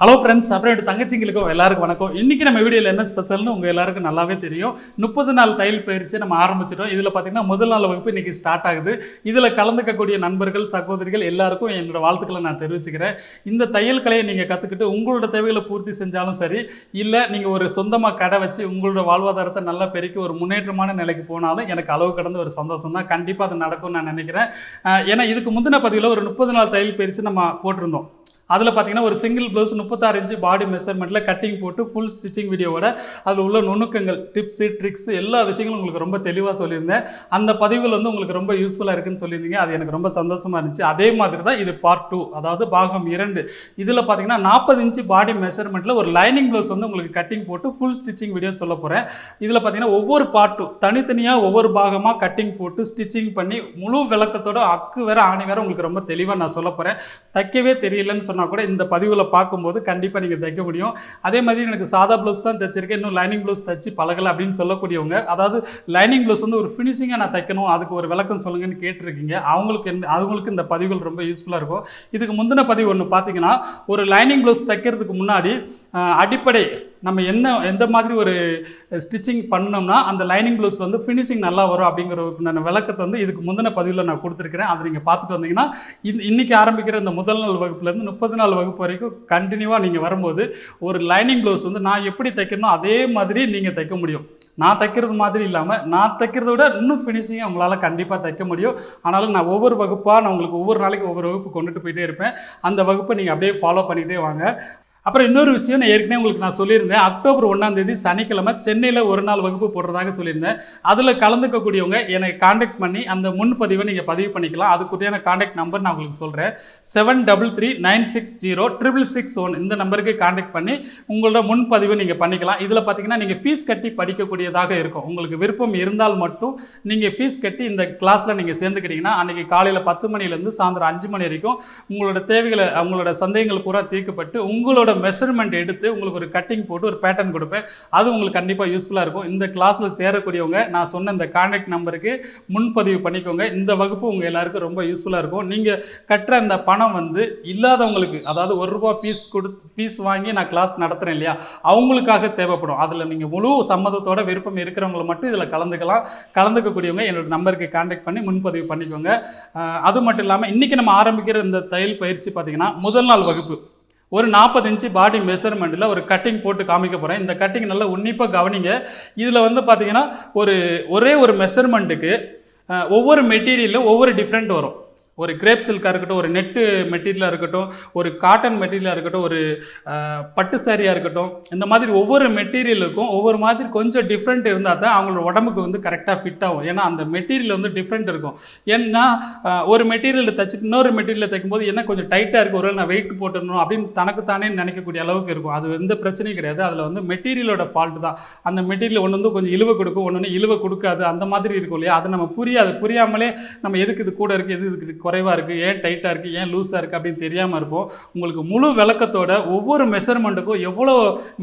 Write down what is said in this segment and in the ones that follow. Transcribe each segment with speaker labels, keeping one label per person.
Speaker 1: Hello friends அப்புறம் என் தங்கச்சிங்களுக்கும் எல்லாருக்கும் வணக்கம். இன்னைக்கு நம்ம வீடியோவில் என்ன ஸ்பெஷல்னு உங்கள் எல்லாருக்கும் நல்லாவே தெரியும். முப்பது நாள் தையல் பயிற்சி நம்ம ஆரம்பிச்சிட்டோம். இதில் பார்த்தீங்கன்னா முதல் நாள் வகுப்பு இன்றைக்கி ஸ்டார்ட் ஆகுது. இதில் கலந்துக்கக்கூடிய நண்பர்கள் சகோதரிகள் எல்லாருக்கும் என்னோட வாழ்த்துக்களை நான் தெரிவிச்சுக்கிறேன். இந்த தையல் கலையை நீங்கள் கற்றுக்கிட்டு உங்களோட தேவைகளை பூர்த்தி செஞ்சாலும் சரி இல்லை நீங்கள் ஒரு சொந்தமாக கடை வச்சு உங்களோட வாழ்வாதாரத்தை நல்லா பெருக்கி ஒரு முன்னேற்றமான நிலைக்கு போனாலும் எனக்கு அளவு கடந்த ஒரு சந்தோஷம் தான். கண்டிப்பாக அது நடக்கும்னு நான் நினைக்கிறேன். ஏன்னா இதுக்கு முந்தின பதிவில் ஒரு முப்பது நாள் தையல் பயிற்சி நம்ம போட்டிருந்தோம். அதில் பார்த்தீங்கன்னா ஒரு சிங்கிள் ப்ளவுஸ் முப்பத்தாறு இன்ச்சு பாடி மெஷர்மெண்ட்டில் கட்டிங் போட்டு ஃபுல் ஸ்டிச்சிங் வீடியோவோட அதில் உள்ள நுணுக்கங்கள் டிப்ஸு ட்ரிக்ஸ் எல்லா விஷயங்களும் உங்களுக்கு ரொம்ப தெளிவாக சொல்லியிருந்தேன். அந்த பதிவுகள் வந்து உங்களுக்கு ரொம்ப யூஸ்ஃபுல்லாக இருக்குன்னு சொல்லியிருந்தீங்க. அது எனக்கு ரொம்ப சந்தோஷமாக இருந்துச்சு. அதே மாதிரி தான் இது பார்ட் டூ அதாவது பாகம் இரண்டு. இதில் பார்த்தீங்கன்னா நாற்பது இன்ச்சு பாடி மெஷர்மெண்ட்டில் ஒரு லைனிங் ப்ளவுஸ் வந்து உங்களுக்கு கட்டிங் போட்டு ஃபுல் ஸ்டிச்சிங் வீடியோ சொல்ல போகிறேன் இதில் பார்த்தீங்கன்னா ஒவ்வொரு பார்ட்டும் தனித்தனியாக ஒவ்வொரு பாகமாக கட்டிங் போட்டு ஸ்டிச்சிங் பண்ணி முழு விளக்கத்தோட அக்கு வேற ஆணி வேற உங்களுக்கு ரொம்ப தெளிவாக நான் சொல்ல போகிறேன் தைக்கவே தெரியலன்னு சொன்னால் கூட இந்த பதிவில் பார்க்கும்போது கண்டிப்பாக நீங்கள் தைக்க முடியும். அதே மாதிரி எனக்கு சாதா ப்ளவுஸ் தான் தைச்சிருக்கேன். இன்னும் லைனிங் ப்ளவுஸ் தைச்சு பழகலை அப்படின்னு சொல்லக்கூடியவங்க அதாவது லைனிங் ப்ளவுஸ் வந்து ஒரு ஃபினிஷிங்காக நான் தைக்கணும் அதுக்கு ஒரு விளக்கம் சொல்லுங்கன்னு கேட்டிருக்கீங்க. அவங்களுக்கு அவங்களுக்கு இந்த பதிவுகள் ரொம்ப யூஸ்ஃபுல்லாக இருக்கும். இதுக்கு முந்தின பதிவு ஒன்று பார்த்தீங்கன்னா ஒரு லைனிங் ப்ளவுஸ் தைக்கிறதுக்கு முன்னாடி அடிப்படை நம்ம என்ன எந்த மாதிரி ஒரு ஸ்டிச்சிங் பண்ணோம்னா அந்த லைனிங் ப்ளவுஸ் வந்து ஃபினிஷிங் நல்லா வரும் அப்படிங்கிற ஒரு விளக்கத்தை வந்து இதுக்கு முந்தின பதிவில் நான் கொடுத்துருக்கிறேன். அதை நீங்கள் பார்த்துட்டு வந்தீங்கன்னா இது இன்றைக்கி ஆரம்பிக்கிற இந்த முதல் நாள் வகுப்புலேருந்து முப்பது நாள் வகுப்பு வரைக்கும் கண்டினியூவாக நீங்கள் வரும்போது ஒரு லைனிங் ப்ளவுஸ் வந்து நான் எப்படி தைக்கணும் அதே மாதிரி நீங்கள் தைக்க முடியும். நான் தைக்கிறது மாதிரி இல்லாமல் நான் தைக்கிறத விட இன்னும் ஃபினிஷிங்காக உங்களால் கண்டிப்பாக தைக்க முடியும். ஆனாலும் நான் ஒவ்வொரு வகுப்பாக நான் உங்களுக்கு ஒவ்வொரு நாளைக்கு ஒவ்வொரு வகுப்பு கொண்டுட்டு போயிட்டே இருப்பேன். அந்த வகுப்பை நீங்கள் அப்படியே ஃபாலோ பண்ணிகிட்டே வாங்க. அப்புறம் இன்னொரு விஷயம் நான் ஏற்கனவே உங்களுக்கு நான் சொல்லியிருந்தேன். அக்டோபர் ஒன்றாம் தேதி சனிக்கிழமை சென்னையில் ஒரு நாள் வகுப்பு போடுறதாக சொல்லியிருந்தேன். அதில் கலந்துக்கக்கூடியவங்க எனக்கு காண்டாக்ட் பண்ணி அந்த முன்பதிவை நீங்கள் பதிவு பண்ணிக்கலாம். அதுக்குரியான காண்டாக்ட் நம்பர் நான் உங்களுக்கு சொல்கிறேன் seven double three nine six zero triple six one இந்த நம்பருக்கு காண்டாக்ட் பண்ணி உங்களோட முன்பதிவை நீங்கள் பண்ணிக்கலாம். இதில் பார்த்தீங்கன்னா நீங்கள் ஃபீஸ் கட்டி படிக்கக்கூடியதாக இருக்கும். உங்களுக்கு விருப்பம் இருந்தால் மட்டும் நீங்கள் ஃபீஸ் கட்டி இந்த கிளாஸில் நீங்கள் சேர்ந்துக்கிட்டீங்கன்னா அன்றைக்கி காலையில் பத்து மணிலேருந்து சாயந்தரம் அஞ்சு மணி வரைக்கும் உங்களோட தேவைகளை உங்களோட சந்தேகங்கள் பூரா தீர்க்கப்பட்டு உங்களோட மெஷர்மெண்ட் எடுத்து உங்களுக்கு ஒரு கட்டிங் போட்டு ஒரு பேட்டர்ன் கொடுப்பேன். அது உங்களுக்கு கண்டிப்பாக யூஸ்ஃபுல்லாக இருக்கும். இந்த கிளாஸில் சேரக்கூடியவங்க நான் சொன்ன இந்த கான்டாக்ட் நம்பருக்கு முன்பதிவு பண்ணிக்கோங்க. இந்த வகுப்பு உங்கள் எல்லாருக்கும் ரொம்ப யூஸ்ஃபுல்லாக இருக்கும். நீங்கள் கட்டுற அந்த பணம் வந்து இல்லாதவங்களுக்கு அதாவது ஒரு ரூபா ஃபீஸ் கொடு ஃபீஸ் வாங்கி நான் கிளாஸ் நடத்துகிறேன் இல்லையா? அவங்களுக்காக தேவைப்படும். அதில் நீங்கள் முழு சம்மதத்தோட விருப்பம் இருக்கிறவங்களை மட்டும் இதில் கலந்துக்கலாம். கலந்துக்கக்கூடியவங்க என்னோட நம்பருக்கு கான்டாக்ட் பண்ணி முன்பதிவு பண்ணிக்கோங்க. அது மட்டும் இல்லாமல் இன்றைக்கி நம்ம ஆரம்பிக்கிற இந்த தையல் பயிற்சி பார்த்தீங்கன்னா முதல் நாள் வகுப்பு. ஒரு நாற்பத்தஞ்சு பாடி மெஷர்மெண்ட்டில் ஒரு கட்டிங் போட்டு காமிக்க போகிறேன் இந்த கட்டிங் நல்லா உன்னிப்பாக கவனிங்க. இதில் வந்து பார்த்தீங்கன்னா ஒரு ஒரே ஒரு மெஷர்மெண்ட்டுக்கு ஒவ்வொரு மெட்டீரியலும் ஒவ்வொரு டிஃப்ரெண்ட் வரும். ஒரு கிரேப் சில்காக இருக்கட்டும் ஒரு நெட்டு மெட்டீரியலாக இருக்கட்டும் ஒரு காட்டன் மெட்டீரியலாக இருக்கட்டும் ஒரு பட்டு சாரியாக இருக்கட்டும் இந்த மாதிரி ஒவ்வொரு மெட்டீரியலுக்கும் ஒவ்வொரு மாதிரி கொஞ்சம் டிஃப்ரெண்ட் இருந்தால் தான் அவங்களோட உடம்புக்கு வந்து கரெக்டாக ஃபிட் ஆகும். ஏன்னா அந்த மெட்டீரியல் வந்து டிஃப்ரெண்ட் இருக்கும். ஏன்னா ஒரு மெட்டீரியல் தைச்சிட்டு இன்னொரு மெட்டீரியல் தைக்கும்போது என்ன கொஞ்சம் டைட்டாக இருக்குது ஒரு நான் வெயிட் போட்டுடணும் அப்படின்னு தனக்குத்தானே நினைக்கக்கூடிய அளவுக்கு இருக்கும். அது எந்த பிரச்சனையும் கிடையாது. அதில் வந்து மெட்டீரியலோட ஃபால்ட் தான். அந்த மெட்டீரியல் ஒன்று வந்து கொஞ்சம் இழுவை கொடுக்கும் ஒன்று வந்து இழுவை கொடுக்காது. அந்த மாதிரி இருக்கும் இல்லையா? அது நம்ம புரியாது. புரியாமலே நம்ம எதுக்கு இது கூட இருக்குது எது இதுக்கு குறைவாக இருக்குது ஏன் டைட்டாக இருக்குது ஏன் லூஸாக இருக்குது அப்படின்னு தெரியாமல் இருப்போம். உங்களுக்கு முழு விளக்கத்தோட ஒவ்வொரு மெஷர்மெண்ட்டுக்கும் எவ்வளோ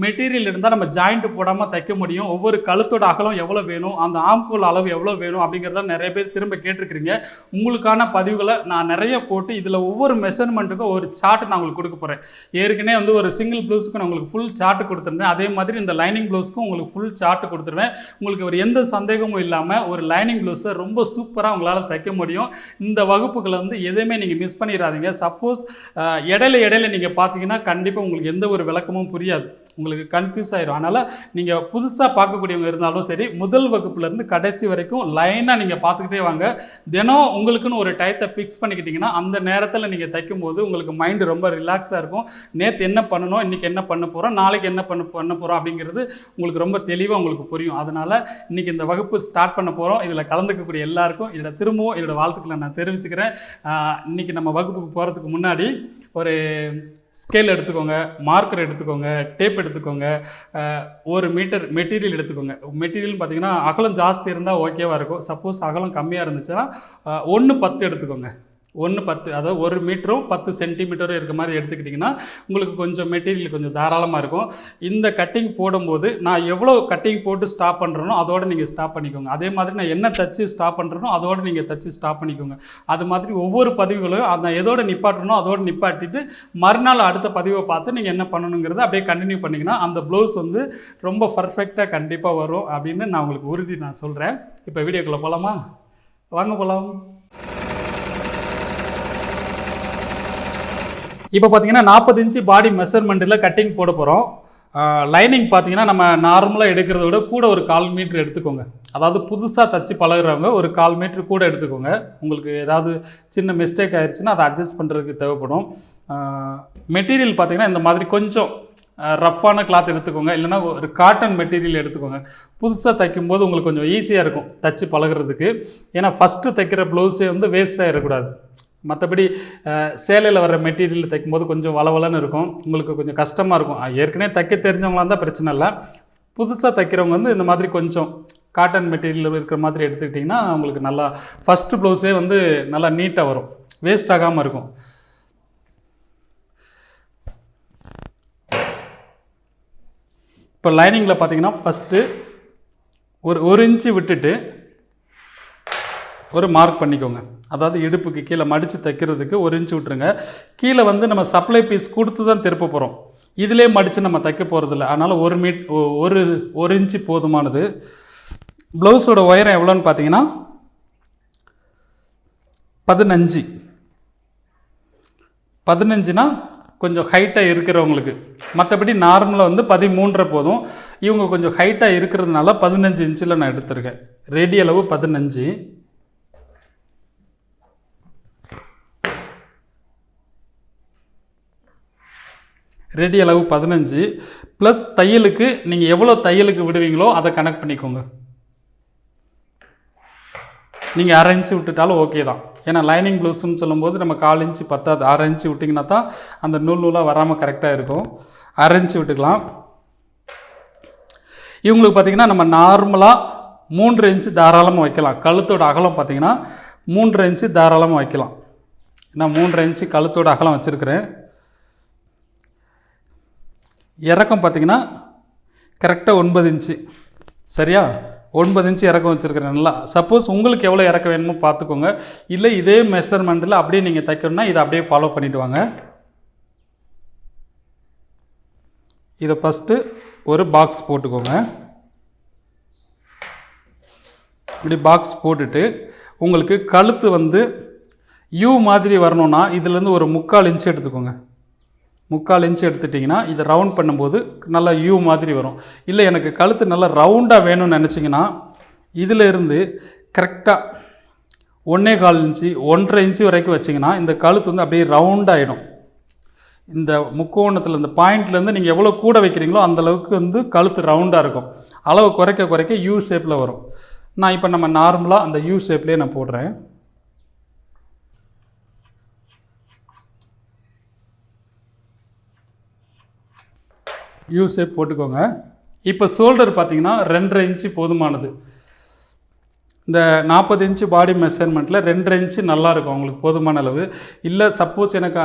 Speaker 1: மெட்டீரியல் இருந்தால் நம்ம ஜாயிண்ட் போடாமல் தைக்க முடியும் ஒவ்வொரு கழுத்தோட அகலம் எவ்வளோ வேணும் அந்த ஆம்கோல் அளவு எவ்வளோ வேணும் அப்படிங்கிறத நிறைய பேர் திரும்ப கேட்டிருக்கிறீங்க. உங்களுக்கான பதிவுகளை நான் நிறைய போட்டு இதில் ஒவ்வொரு மெஷர்மெண்ட்டுக்கும் ஒரு சார்ட் நான் உங்களுக்கு கொடுக்க போகிறேன் ஏற்கனவே வந்து ஒரு சிங்கிள் ப்ளவுஸுக்கு நான் உங்களுக்கு ஃபுல் சார்ட் கொடுத்துருந்தேன். அதே மாதிரி இந்த லைனிங் ப்ளவுஸ்க்கும் உங்களுக்கு ஃபுல் சார்ட் கொடுத்துருவேன். உங்களுக்கு ஒரு எந்த சந்தேகமும் இல்லாமல் ஒரு லைனிங் ப்ளவுஸை ரொம்ப சூப்பராக உங்களால் தைக்க முடியும். இந்த வகுப்புகள் வந்து எதுவுமே நீங்கள் மிஸ் பண்ணிடாதீங்க சப்போஸ் இடையில இடையில நீங்கள் பார்த்தீங்கன்னா கண்டிப்பாக உங்களுக்கு எந்த ஒரு விளக்கமும் புரியாது. உங்களுக்கு கன்ஃபியூஸ் ஆயிரும். அதனால் நீங்கள் புதுசாக பார்க்கக்கூடியவங்க இருந்தாலும் சரி முதல் வகுப்புலேருந்து கடைசி வரைக்கும் லைனாக நீங்கள் பார்த்துக்கிட்டே வாங்க. தினம் உங்களுக்குன்னு ஒரு டயத்தை ஃபிக்ஸ் பண்ணிக்கிட்டிங்கன்னா அந்த நேரத்தில் நீங்கள் தைக்கும்போது உங்களுக்கு மைண்டு ரொம்ப ரிலாக்ஸாக இருக்கும். நேற்று என்ன பண்ணணும் இன்றைக்கி என்ன பண்ண போகிறோம் நாளைக்கு என்ன பண்ண பண்ண போகிறோம் அப்படிங்கிறது உங்களுக்கு ரொம்ப தெளிவாக உங்களுக்கு புரியும். அதனால் இன்றைக்கி இந்த வகுப்பு ஸ்டார்ட் பண்ண போகிறோம் இதில் கலந்துக்கக்கூடிய எல்லாருக்கும் என்னோட திரும்பவும் என்னோட வாழ்த்துக்களை நான் தெரிவிச்சுக்கிறேன். இன்றைக்கி இன்னைக்கு நம்ம வகுப்புக்கு போகிறதுக்கு முன்னாடி ஒரு ஸ்கேல் எடுத்துக்கோங்க மார்க்கர் எடுத்துக்கோங்க டேப் எடுத்துக்கோங்க ஒரு மீட்டர் மெட்டீரியல் எடுத்துக்கோங்க. மெட்டீரியல் பார்த்தீங்கன்னா அகலம் ஜாஸ்தி இருந்தால் ஓகேவாக இருக்கும். சப்போஸ் அகலம் கம்மியாக இருந்துச்சுன்னா ஒன்று பத்து எடுத்துக்கோங்க. ஒன்று பத்து அதாவது ஒரு மீட்டரும் பத்து சென்டிமீட்டரும் இருக்க மாதிரி எடுத்துக்கிட்டிங்கன்னா உங்களுக்கு கொஞ்சம் மெட்டீரியல் கொஞ்சம் தாராளமாக இருக்கும். இந்த கட்டிங் போடும்போது நான் எவ்வளோ கட்டிங் போட்டு ஸ்டாப் பண்ணுறனோ அதோடு நீங்கள் ஸ்டாப் பண்ணிக்கோங்க. அதே மாதிரி நான் என்ன தச்சு ஸ்டாப் பண்ணுறனோ அதோடு நீங்கள் தச்சு ஸ்டாப் பண்ணிக்கோங்க. அது மாதிரி ஒவ்வொரு பதிவுகளும் அந்த எதோட நிப்பாட்டணும் அதோடு நிப்பாட்டிட்டு மறுநாள் அடுத்த பதிவை பார்த்து நீங்கள் என்ன பண்ணணுங்கிறத அப்படியே கண்டினியூ பண்ணிங்கன்னா அந்த ப்ளவுஸ் வந்து ரொம்ப பர்ஃபெக்டாக கண்டிப்பாக வரும் அப்படின்னு நான் உங்களுக்கு உறுதி நான் சொல்கிறேன் இப்போ வீடியோக்குள்ளே போகலாமா வாங்க போகலாம் இப்போ பார்த்தீங்கன்னா நாற்பது பாடி மெஷர்மெண்ட்டில் கட்டிங் போட போகிறோம் லைனிங் பார்த்தீங்கன்னா நம்ம நார்மலாக எடுக்கிறத விட கூட ஒரு கால் மீட்ரு எடுத்துக்கோங்க. அதாவது புதுசாக தச்சு பழகிறவங்க ஒரு கால் மீட்ரு கூட எடுத்துக்கோங்க. உங்களுக்கு ஏதாவது சின்ன மிஸ்டேக் ஆயிடுச்சுன்னா அதை அட்ஜஸ்ட் பண்ணுறதுக்கு தேவைப்படும். மெட்டீரியல் பார்த்தீங்கன்னா இந்த மாதிரி கொஞ்சம் ரஃப்பான கிளாத் எடுத்துக்கோங்க. இல்லைன்னா ஒரு காட்டன் மெட்டீரியல் எடுத்துக்கோங்க. புதுசாக தைக்கும்போது உங்களுக்கு கொஞ்சம் ஈஸியாக இருக்கும் தச்சு பழகுறதுக்கு. ஏன்னா ஃபஸ்ட்டு தைக்கிற ப்ளவுஸே வந்து வேஸ்ட் ஆகிடக்கூடாது மற்றபடி சேலையில் வர மெட்டீரியல் தைக்கும்போது கொஞ்சம் வளவலன்னு இருக்கும். உங்களுக்கு கொஞ்சம் கஷ்டமாக இருக்கும். ஏற்கனவே தைக்க தெரிஞ்சவங்களா இருந்தால் பிரச்சனை இல்லை. புதுசாக தைக்கிறவங்க வந்து இந்த மாதிரி கொஞ்சம் காட்டன் மெட்டீரியல் இருக்கிற மாதிரி எடுத்துக்கிட்டிங்கன்னா உங்களுக்கு நல்லா ஃபஸ்ட்டு ப்ளவுஸே வந்து நல்லா நீட்டாக வரும். வேஸ்ட் ஆகாமல் இருக்கும். இப்போ லைனிங்கில் பார்த்தீங்கன்னா ஃபஸ்ட்டு ஒரு ஒரு இன்ச்சு விட்டுட்டு ஒரு மார்க் பண்ணிக்கோங்க. அதாவது இடுப்புக்கு கீழே மடித்து தைக்கிறதுக்கு ஒரு இன்ச்சு விட்டுருங்க. கீழே வந்து நம்ம சப்ளை பீஸ் கொடுத்து தான் திருப்ப போகிறோம் இதிலே மடித்து நம்ம தைக்க போகிறதில்ல அதனால் ஒரு மீட் ஒரு ஒரு இன்ச்சு போதுமானது. ப்ளவுஸோட உயரம் எவ்வளோன்னு பார்த்தீங்கன்னா பதினஞ்சு. பதினஞ்சுனா கொஞ்சம் ஹைட்டாக இருக்கிறவங்களுக்கு. மற்றபடி நார்மலாக வந்து பதிமூன்றரை போதும். இவங்க கொஞ்சம் ஹைட்டாக இருக்கிறதுனால பதினஞ்சு இன்ச்சில் நான் எடுத்திருக்கேன். ரெடி அளவு பதினஞ்சு. ரெடி அளவு பதினஞ்சு. ப்ளஸ் தையலுக்கு நீங்கள் எவ்வளோ தையலுக்கு விடுவீங்களோ அதை கனெக்ட் பண்ணிக்கோங்க. நீங்கள் அரை இன்ச்சு விட்டுட்டாலும் ஓகே தான். ஏன்னா லைனிங் ப்ளவுஸ்னு சொல்லும்போது நம்ம கால் இன்ச்சு பத்தாது. அரை இன்ச்சு விட்டிங்கன்னா தான் அந்த நூல் நூலாக வராமல் கரெக்டாக இருக்கும். அரை இன்ச்சு விட்டுக்கலாம். இவங்களுக்கு பார்த்திங்கன்னா நம்ம நார்மலாக மூன்று இன்ச்சு தாராளமாக வைக்கலாம். கழுத்தோட அகலம் பார்த்தீங்கன்னா மூன்று இன்ச்சு தாராளமாக வைக்கலாம். நான் மூன்று இன்ச்சு கழுத்தோட அகலம் வச்சுருக்கிறேன். இறக்கம் பார்த்தீங்கன்னா கரெக்டாக ஒன்பது இன்ச்சு சரியா? ஒன்பது இன்ச்சு இறக்கம் வச்சுருக்கிறேன் நல்லா. சப்போஸ் உங்களுக்கு எவ்வளோ இறக்கம் வேணுமோ பார்த்துக்கோங்க. இல்லை இதே மெஷர்மெண்ட்டில் அப்படியே நீங்கள் தைக்கணும்னா இதை அப்படியே ஃபாலோ பண்ணிவிட்டு வாங்க. இதை ஃபஸ்ட்டு ஒரு பாக்ஸ் போட்டுக்கோங்க. இப்படி பாக்ஸ் போட்டுட்டு உங்களுக்கு கழுத்து வந்து யூ மாதிரி வரணும்னா இதுலேருந்து ஒரு முக்கால் இன்ச்சு எடுத்துக்கோங்க. முக்கால் இன்ச்சு எடுத்துட்டிங்கன்னா இதை ரவுண்ட் பண்ணும்போது நல்லா யூ மாதிரி வரும். இல்லை எனக்கு கழுத்து நல்லா ரவுண்டாக வேணும்னு நினச்சிங்கன்னா இதிலிருந்து கரெக்டாக ஒன்றே கால் இன்ச்சு ஒன்றரை இன்ச்சு வரைக்கும் வச்சிங்கன்னா இந்த கழுத்து வந்து அப்படியே ரவுண்டாகிடும் இந்த முக்கோணத்தில் இந்த பாயிண்ட்லேருந்து நீங்கள் எவ்வளோ கூட வைக்கிறீங்களோ அந்த அளவுக்கு வந்து கழுத்து ரவுண்டாக இருக்கும். அளவு குறைக்க குறைக்க யூ ஷேப்பில் வரும். நான் இப்போ நம்ம நார்மலாக அந்த யூ ஷேப்லேயே நான் போடுறேன். யூ ஷேப் போட்டுக்கோங்க. இப்போ ஷோல்டர் பார்த்தீங்கன்னா ரெண்டரை இன்ச்சு போதுமானது. இந்த நாற்பது இன்ச்சு பாடி மெஷர்மெண்ட்டில் ரெண்டரை இன்ச்சு நல்லா இருக்கும் போதுமான அளவு. இல்லை சப்போஸ் எனக்கு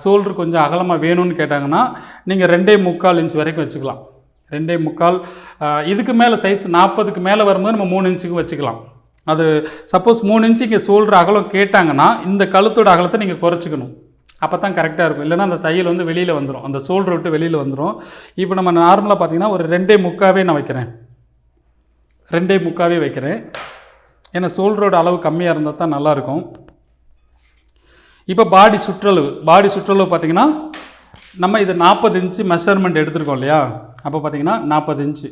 Speaker 1: ஷோல்டர் கொஞ்சம் அகலமாக வேணும்னு கேட்டாங்கன்னா நீங்கள் ரெண்டே முக்கால் இன்ச் வரைக்கும் வச்சுக்கலாம். ரெண்டே முக்கால் இதுக்கு மேலே சைஸ் நாற்பதுக்கு மேலே வரும்போது நம்ம மூணு இன்ச்சுக்கு வச்சுக்கலாம். அது சப்போஸ் மூணு இன்ச்சு இங்கே ஷோல்டர் அகலம் கேட்டாங்கன்னா இந்த கழுத்தோட அகலத்தை நீங்கள் குறைச்சிக்கணும். அப்போ தான் கரெக்டாக இருக்கும். இல்லைன்னா அந்த தையல் வந்து வெளியில் வந்துடும் அந்த சோல்டர் விட்டு வெளியில் வந்துடும் இப்போ நம்ம நார்மலாக பார்த்தீங்கன்னா ஒரு ரெண்டே முக்காவே நான் வைக்கிறேன். ரெண்டே முக்காவே வைக்கிறேன். ஏன்னா சோல்டரோட அளவு கம்மியாக இருந்தால் தான் நல்லாயிருக்கும். இப்போ பாடி சுற்றளவு. பாடி சுற்றளவு பார்த்தீங்கன்னா நம்ம இது நாற்பது இன்ச்சு மெஷர்மெண்ட் எடுத்திருக்கோம் இல்லையா? அப்போ பார்த்தீங்கன்னா நாற்பது இன்ச்சு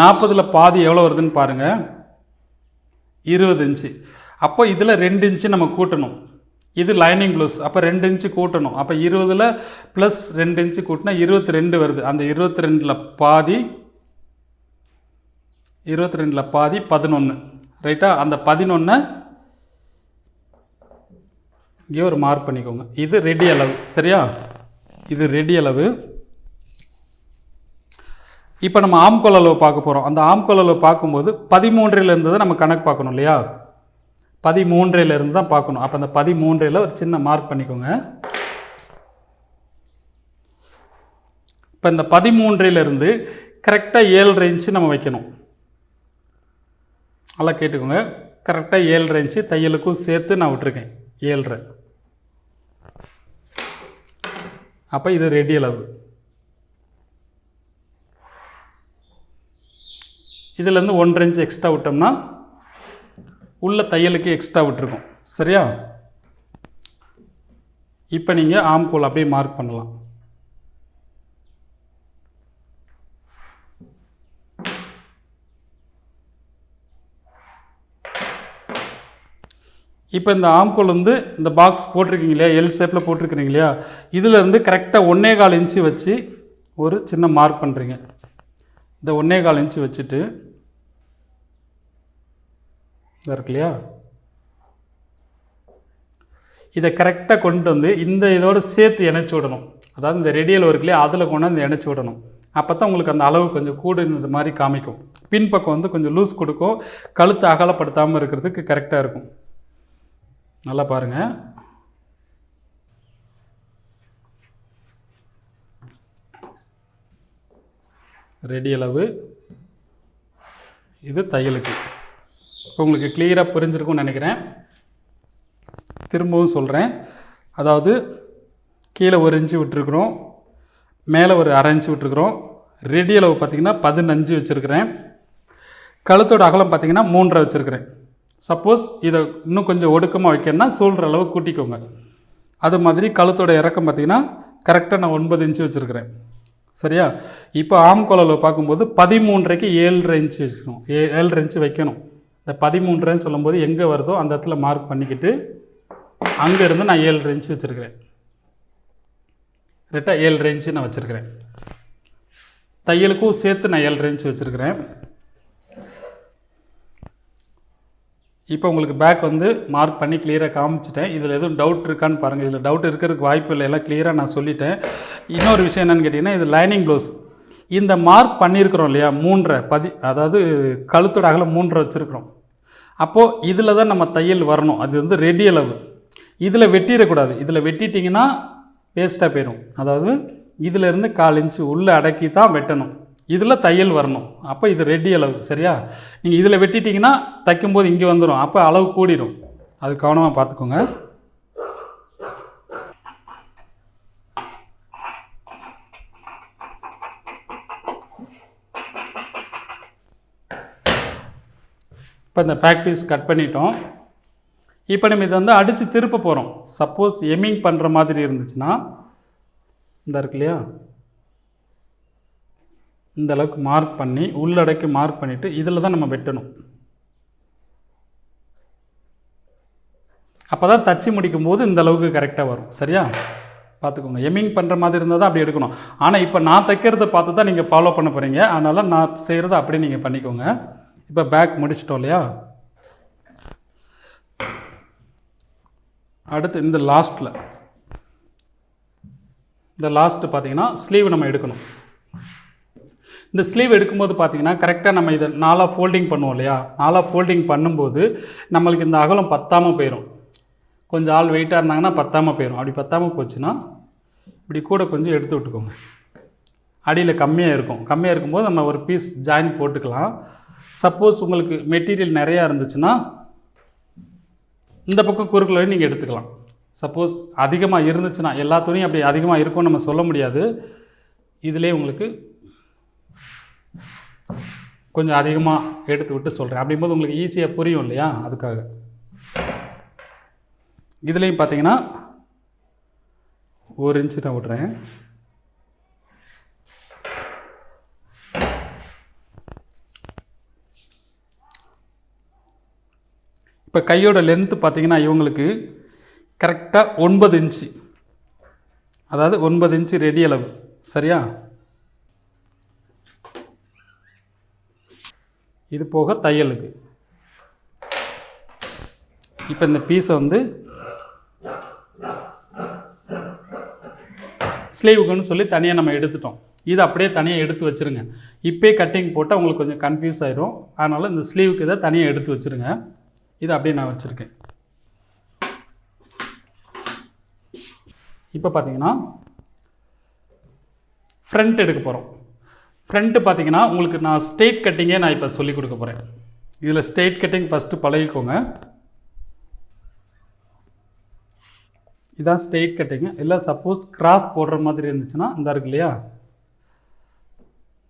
Speaker 1: நாற்பதில் பாதி எவ்வளோ வருதுன்னு பாருங்கள் இருபது இன்ச்சு அப்போ இதில் ரெண்டு இன்ச்சு நம்ம கூட்டணும். இது லைனிங் ப்ளவுஸ் அப்போ ரெண்டு இன்ச்சு கூட்டணும். அப்போ இருபதில் ப்ளஸ் ரெண்டு இன்ச்சு கூட்டினா இருபத்தி ரெண்டு வருது. அந்த இருபத்தி ரெண்டில் பாதி இருபத்தி ரெண்டில் பாதி பதினொன்று ரைட்டா அந்த பதினொன்று இங்கே ஒரு மார்க் பண்ணிக்கோங்க. இது ரெடி அளவு. சரியா? இது ரெடி அளவு. இப்போ நம்ம ஆம்கோல் அளவு பார்க்க போகிறோம் அந்த ஆம்கோல் அளவு பார்க்கும்போது பதிமூன்றில் இருந்ததை நம்ம கணக்கு பார்க்கணும் இல்லையா? பதிமூன்றையிலேருந்து தான் பார்க்கணும். அப்போ அந்த பதிமூன்றையில் ஒரு சின்ன மார்க் பண்ணிக்கோங்க. இப்போ இந்த பதிமூன்றிலிருந்து கரெக்டாக ஏழு இன்ச்சு நம்ம வைக்கணும். நல்லா கேட்டுக்கோங்க. கரெக்டாக ஏழரை இன்ச்சு தையலுக்கும் சேர்த்து நான் விட்டுருக்கேன். ஏழரை. அப்போ இது ரெடி அளவு. இதுலேருந்து ஒன்றரை இன்ச்சு எக்ஸ்ட்ரா விட்டோம்னா உள்ள தையலுக்கு எக்ஸ்ட்ரா விட்டுருக்கோம். சரியா? இப்போ நீங்கள் ஆம்கோல் அப்படியே மார்க் பண்ணலாம். இப்போ இந்த ஆம்கோல் வந்து இந்த பாக்ஸ் போட்டிருக்கீங்க இல்லையா? எல் ஷேப்பில் போட்டிருக்கிறீங்க இல்லையா? இதிலேருந்து கரெக்டாக ஒன்றே கால் இன்ச்சு வச்சு ஒரு சின்ன மார்க் பண்ணுறீங்க இந்த ஒன்றே கால் இன்ச்சு வச்சுட்டு இருக்கு இல்லையா இதை கரெக்டாக கொண்டு வந்து இந்த இதோடு சேர்த்து இணைச்சி விடணும். அதாவது இந்த ரெடியல் ஒர்க் இல்லையா அதில் கொண்டு வந்து இணைச்சி விடணும். அப்போ தான் உங்களுக்கு அந்த அளவு கொஞ்சம் கூடுனது மாதிரி காமிக்கும். பின்பக்கம் வந்து கொஞ்சம் லூஸ் கொடுக்கும். கழுத்து அகலப்படுத்தாமல் இருக்கிறதுக்கு கரெக்டாக இருக்கும். நல்லா பாருங்கள் ரெடி அளவு இது தையலுக்கு. இப்போ உங்களுக்கு கிளியராக புரிஞ்சிருக்கும்னு நினைக்கிறேன். திரும்பவும் சொல்கிறேன் அதாவது கீழே ஒரு இன்ச்சு விட்டுருக்குறோம். மேலே ஒரு அரை இன்ச்சு விட்டுருக்குறோம். ரெடி அளவு பார்த்திங்கன்னா பதினஞ்சு வச்சுருக்கிறேன். கழுத்தோட அகலம் பார்த்திங்கன்னா மூன்றரை வச்சுருக்கிறேன். சப்போஸ் இதை இன்னும் கொஞ்சம் ஒடுக்கமாக வைக்கணும்னா சூழ்கிற அளவு கூட்டிக்கோங்க. அது மாதிரி கழுத்தோட இறக்கம் பார்த்திங்கன்னா கரெக்டாக நான் ஒன்பது இன்ச்சு வச்சுருக்கிறேன். சரியா? இப்போ ஆம்கோலில் பார்க்கும்போது பதிமூன்றரைக்கு ஏழரை இன்ச்சு வச்சுக்கணும் ஏ ஏழரை இன்ச்சு வைக்கணும். இந்த பதிமூன்றுன்னு சொல்லும்போது எங்கே வருதோ அந்த இடத்துல மார்க் பண்ணிக்கிட்டு அங்கேருந்து நான் ஏழு இன்ச்சு வச்சுருக்கிறேன். கரெக்டாக ஏழு இன்ச்சு நான் வச்சுருக்கிறேன். தையலுக்கும் சேர்த்து நான் ஏழு இன்ச்சு வச்சுருக்கிறேன். இப்போ உங்களுக்கு பேக் வந்து மார்க் பண்ணி கிளியராக காமிச்சிட்டேன். இதில் எதுவும் டவுட் இருக்கான்னு பாருங்கள் இதில் டவுட் இருக்கிறதுக்கு வாய்ப்பு இல்லை. எல்லாம் கிளியராக நான் சொல்லிட்டேன். இன்னொரு விஷயம் என்னென்னு கேட்டிங்கன்னா இது லைனிங் ப்ளவுஸ் இந்த மார்க் பண்ணியிருக்கிறோம் இல்லையா? மூன்றரை பதி அதாவது கழுத்தோட அகலம் மூன்றரை வச்சுருக்கிறோம். அப்போது இதில் தான் நம்ம தையல் வரணும். அது வந்து ரெடி அளவு. இதில் வெட்டிடக்கூடாது. இதில் வெட்டிட்டிங்கன்னா வேஸ்ட்டாக போயிடும் அதாவது இதிலேருந்து கால் இன்ச்சு உள்ளே அடக்கி தான் வெட்டணும். இதில் தையல் வரணும். அப்போ இது ரெடி அளவு. சரியா? நீங்கள் இதில் வெட்டிட்டிங்கன்னா தைக்கும்போது இங்கே வந்துடும் அப்போ அளவு கூடிடும் அது கவனமாக பார்த்துக்கோங்க. இப்போ இந்த பேக் பீஸ் கட் பண்ணிட்டோம். இப்போ நம்ம இதை வந்து அடித்து திருப்ப போகிறோம் சப்போஸ் எம்மிங் பண்ணுற மாதிரி இருந்துச்சுன்னா இந்த இருக்கு இல்லையா? இந்த அளவுக்கு மார்க் பண்ணி உள்ளடக்கி மார்க் பண்ணிவிட்டு இதில் தான் நம்ம வெட்டணும். அப்போ தான் தச்சு முடிக்கும்போது இந்த அளவுக்கு கரெக்டாக வரும். சரியா? பார்த்துக்கோங்க. எம்மிங் பண்ணுற மாதிரி இருந்தால் தான் அப்படி எடுக்கணும். ஆனால் இப்போ நான் தைக்கிறத பார்த்து தான் நீங்கள் ஃபாலோ பண்ண போகிறீங்க அதனால் நான் செய்கிறத அப்படியே நீங்கள் பண்ணிக்கோங்க. இப்போ பேக் முடிச்சிட்டோம் இல்லையா? அடுத்து இந்த லாஸ்ட்டில் இந்த லாஸ்ட்டு பார்த்தீங்கன்னா ஸ்லீவ் நம்ம எடுக்கணும். இந்த ஸ்லீவ் எடுக்கும்போது பார்த்தீங்கன்னா கரெக்டாக நம்ம இதை நாலாக ஃபோல்டிங் பண்ணுவோம் இல்லையா? நாலாக ஃபோல்டிங் பண்ணும்போது நம்மளுக்கு இந்த அகலம் பத்தாமல் போயிடும் கொஞ்சம் ஆள் வெயிட்டாக இருந்தாங்கன்னா பத்தாமல் போயிடும் அப்படி பத்தாமல் போச்சுன்னா இப்படி கூட கொஞ்சம் எடுத்து விட்டுக்கோங்க. அடியில் கம்மியாக இருக்கும். கம்மியாக இருக்கும்போது நம்ம ஒரு பீஸ் ஜாயின் போட்டுக்கலாம். சப்போஸ் உங்களுக்கு மெட்டீரியல் நிறையா இருந்துச்சுன்னா இந்த பக்கம் குறுக்கில் நீங்கள் எடுத்துக்கலாம். சப்போஸ் அதிகமாக இருந்துச்சுன்னா எல்லா துணியும் அப்படி அதிகமாக இருக்கும்னு நம்ம சொல்ல முடியாது. இதிலே உங்களுக்கு கொஞ்சம் அதிகமாக எடுத்து விட்டு சொல்கிறேன் அப்படிங்கும்போது உங்களுக்கு ஈஸியாக புரியும் இல்லையா? அதுக்காக. இதுலேயும் பார்த்தீங்கன்னா ஒரு இன்ச்சு நான் விட்றேன். இப்போ கையோட லென்த்து பார்த்தீங்கன்னா இவங்களுக்கு கரெக்டாக ஒன்பது இன்ச்சு அதாவது ஒன்பது இன்ச்சு ரெடி அளவு. சரியா? இது போக தையலுக்கு. இப்போ இந்த பீஸை வந்து ஸ்லீவுக்குன்னு சொல்லி தனியாக நம்ம எடுத்துட்டோம். இது அப்படியே தனியாக எடுத்து வச்சுருங்க. இப்போயே கட்டிங் போட்டால் உங்களுக்கு கொஞ்சம் கன்ஃபியூஸ் ஆயிரும். அதனால் இந்த ஸ்லீவுக்கு இதை தனியாக எடுத்து வச்சுருங்க. இது அப்படியே நான் வச்சுருக்கேன். இப்போ பார்த்தீங்கன்னா ஃப்ரண்ட் எடுக்க போகிறோம் ஃப்ரண்ட்டு பார்த்தீங்கன்னா உங்களுக்கு நான் ஸ்டேட் கட்டிங்கே நான் இப்போ சொல்லிக் கொடுக்க போகிறேன் இதில் ஸ்டேட் கட்டிங் ஃபஸ்ட்டு பழகிக்கோங்க. இதான் ஸ்டெயிட் கட்டிங்கு இல்லை சப்போஸ் கிராஸ் போடுற மாதிரி இருந்துச்சுன்னா இந்த இருக்கு இல்லையா?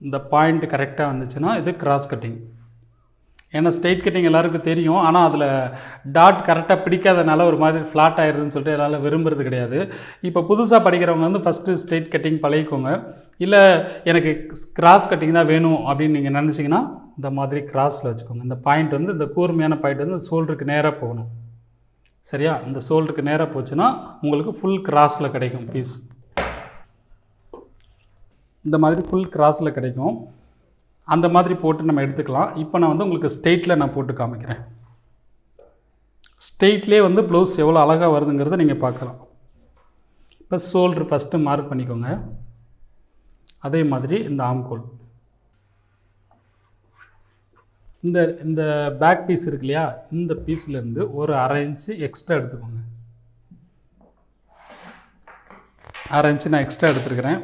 Speaker 1: இந்த பாயிண்ட் கரெக்டாக வந்துச்சுன்னா இது கிராஸ் கட்டிங் ஏன்னா ஸ்ட்ரெயிட் கட்டிங் எல்லாருக்கும் தெரியும். ஆனால் அதில் டாட் கரெக்டாக பிடிக்காதனால ஒரு மாதிரி ஃப்ளாட் ஆயிடுதுன்னு சொல்லிட்டு என்னால் விரும்புறது கிடையாது. இப்போ புதுசாக படிக்கிறவங்க வந்து ஃபஸ்ட்டு ஸ்ட்ரெயிட் கட்டிங் பழகிக்கோங்க. இல்லை எனக்கு கிராஸ் கட்டிங் தான் வேணும் அப்படின்னு நீங்கள் நினச்சிங்கன்னா இந்த மாதிரி கிராஸில் வச்சுக்கோங்க. இந்த பாயிண்ட் வந்து இந்த கூர்மையான பாயிண்ட் வந்து சோல்டருக்கு நேராக போகணும். சரியா? இந்த சோல்டருக்கு நேராக போச்சுன்னா உங்களுக்கு ஃபுல் கிராஸில் கிடைக்கும் பீஸ் இந்த மாதிரி ஃபுல் கிராஸில் கிடைக்கும். அந்த மாதிரி போட்டு நம்ம எடுத்துக்கலாம். இப்போ நான் வந்து உங்களுக்கு ஸ்டேட்டில் நான் போட்டு காமிக்கிறேன். ஸ்டேட்லேயே வந்து ப்ளவுஸ் எவ்வளோ அழகாக வருதுங்கிறத நீங்கள் பார்க்கலாம். இப்போ ஷோல்ட்ரு ஃபஸ்ட்டு மார்க் பண்ணிக்கோங்க. அதே மாதிரி இந்த ஆம்கோல் இந்த இந்த பேக் பீஸ் இருக்கு இல்லையா? இந்த பீஸ்லேருந்து ஒரு அரை இன்ச்சு எக்ஸ்ட்ரா எடுத்துக்கோங்க. அரை இன்ச்சு நான் எக்ஸ்ட்ரா எடுத்துருக்கிறேன்.